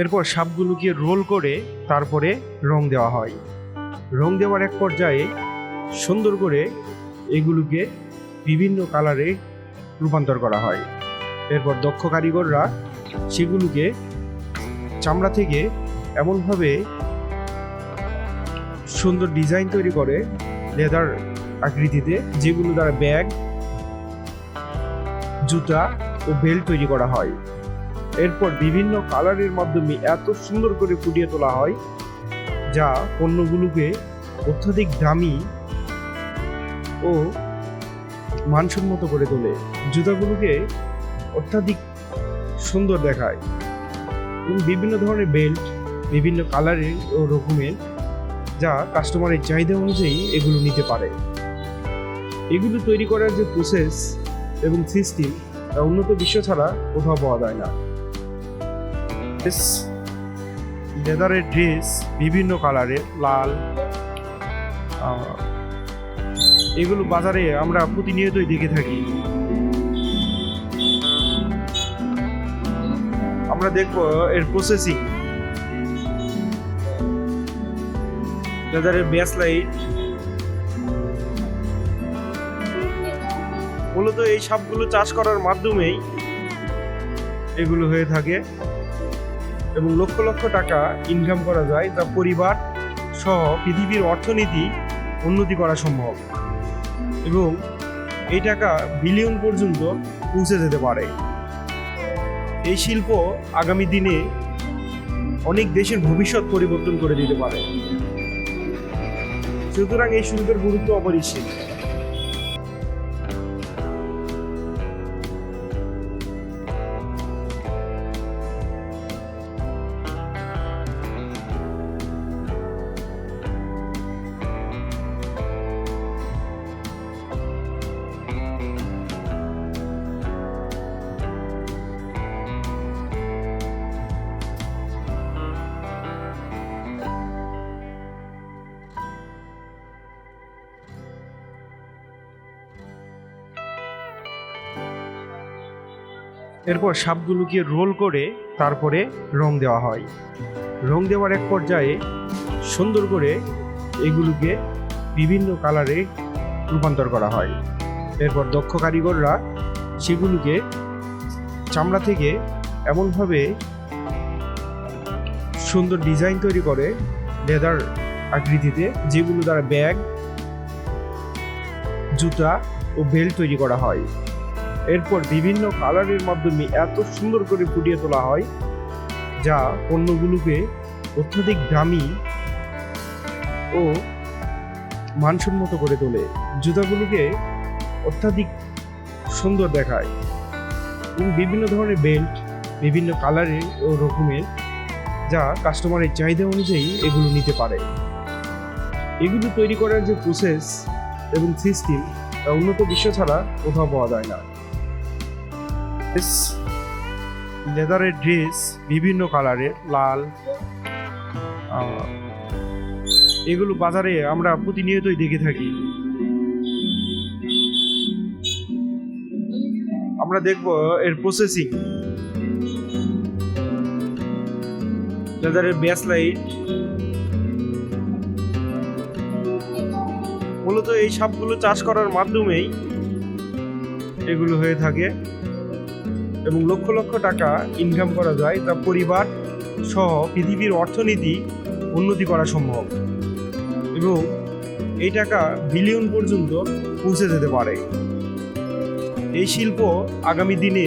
এরপর সাপগুলোকে রোল করে তারপরে রং দেওয়া হয়। রং দেওয়ার এক পর্যায়ে সুন্দর করে এগুলোকে বিভিন্ন কালারে রূপান্তর করা হয়। এরপর দক্ষ কারিগররা সেগুলোকে চামড়া থেকে এমনভাবে সুন্দর ডিজাইন তৈরি করে লেদার আকৃতিতে, যেগুলো দ্বারা ব্যাগ, জুতা ও বেল্ট তৈরি করা হয়। এরপর বিভিন্ন কালারের মাধ্যমে এত সুন্দর করে ফুটিয়ে তোলা হয়, যা পণ্যগুলোকে অত্যধিক দামি ও মানসম্মত করে তোলে। জুতাগুলোকে অত্যাধিক সুন্দর দেখায়। এবং বিভিন্ন ধরনের বেল্ট, বিভিন্ন কালারের ও রকমের, যা কাস্টমারের চাহিদা অনুযায়ী এগুলো নিতে পারে। এগুলো তৈরি করার যে প্রসেস এবং সিস্টেম তা উন্নত বিশ্ব ছাড়া কোথাও পাওয়া যায় না। লেদারের ড্রেস বিভিন্ন কালারের লাল এগুলো বাজারে আমরা প্রতিনিয়তই দেখে থাকি। আমরা দেখব এর প্রসেসিং লেদারের ব্যাস লাইট মূলত এই সাপগুলো চাষ করার মাধ্যমেই এগুলো হয়ে থাকে। এবং লক্ষ লক্ষ টাকা ইনকাম করা যায় যা পরিবার সহ পৃথিবীর অর্থনীতি উন্নতি করা সম্ভব। এবং এই টাকা বিলিয়ন পর্যন্ত পৌঁছে যেতে পারে। এই শিল্প আগামী দিনে অনেক দেশের ভবিষ্যৎ পরিবর্তন করে দিতে পারে। সুতরাং এই শিল্পের গুরুত্ব অপরিসীম। এরপর সাপগুলোকে রোল করে তারপরে রং দেওয়া হয়। রং দেওয়ার এক পর্যায়ে সুন্দর করে এগুলোকে বিভিন্ন কালারে রূপান্তর করা হয়। এরপর দক্ষ কারিগররা সেগুলোকে চামড়া থেকে এমনভাবে সুন্দর ডিজাইন তৈরি করে লেদার আকৃতিতে, যেগুলো দ্বারা ব্যাগ, জুতা ও বেল্ট তৈরি করা হয়। এরপর বিভিন্ন কালারের মাধ্যমে এত সুন্দর করে ফুটিয়ে তোলা হয়, যা পণ্যগুলোকে অত্যধিক দামি ও মানসম্মত করে তোলে। জুতাগুলোকে অত্যাধিক সুন্দর দেখায় এবং বিভিন্ন ধরনের বেল্ট, বিভিন্ন কালারের ও রকমের, যা কাস্টমারের চাহিদা অনুযায়ী এগুলো নিতে পারে। এগুলো তৈরি করার যে প্রসেস এবং সিস্টেম তা উন্নত বিশ্ব ছাড়া কোথাও পাওয়া যায় না। লেদারের ড্রেস বিভিন্ন কালারের লাল এগুলো বাজারে আমরা প্রতিনিয়তই দেখে থাকি। আমরা দেখব এর প্রসেসিং লেদারের ব্যাস লাইট মূলত এই সাপগুলো চাষ করার মাধ্যমেই এগুলো হয়ে থাকে। এবং লক্ষ লক্ষ টাকা ইনকাম করা যায় তা পরিবার সহ পৃথিবীর অর্থনীতি উন্নতি করা সম্ভব। এবং এই টাকা বিলিয়ন পর্যন্ত পৌঁছে যেতে পারে। এই শিল্প আগামী দিনে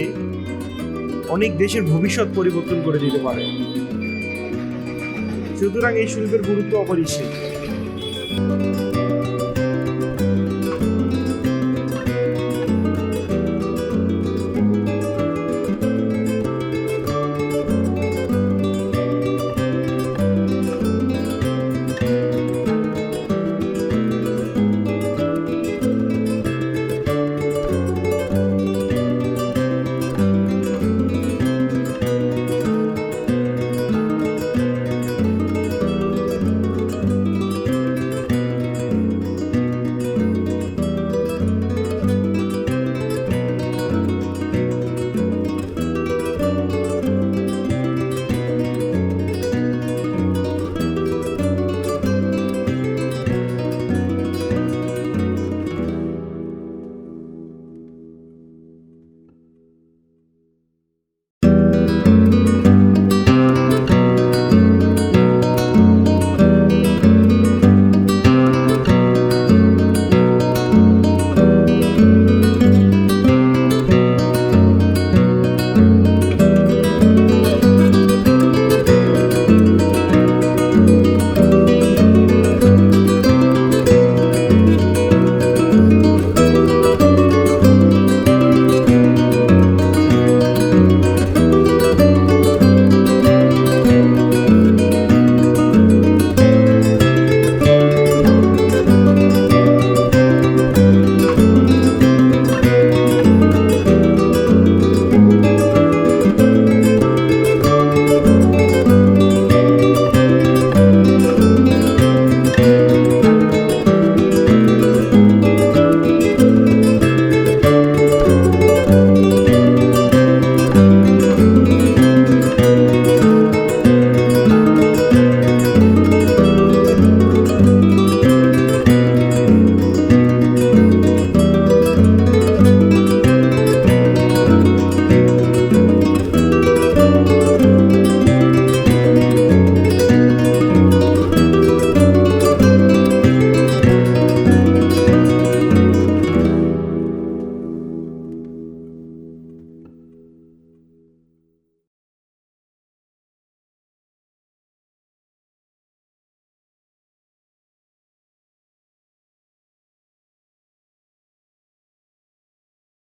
অনেক দেশের ভবিষ্যৎ পরিবর্তন করে দিতে পারে। সুতরাং এই শিল্পের গুরুত্ব অপরিসীম।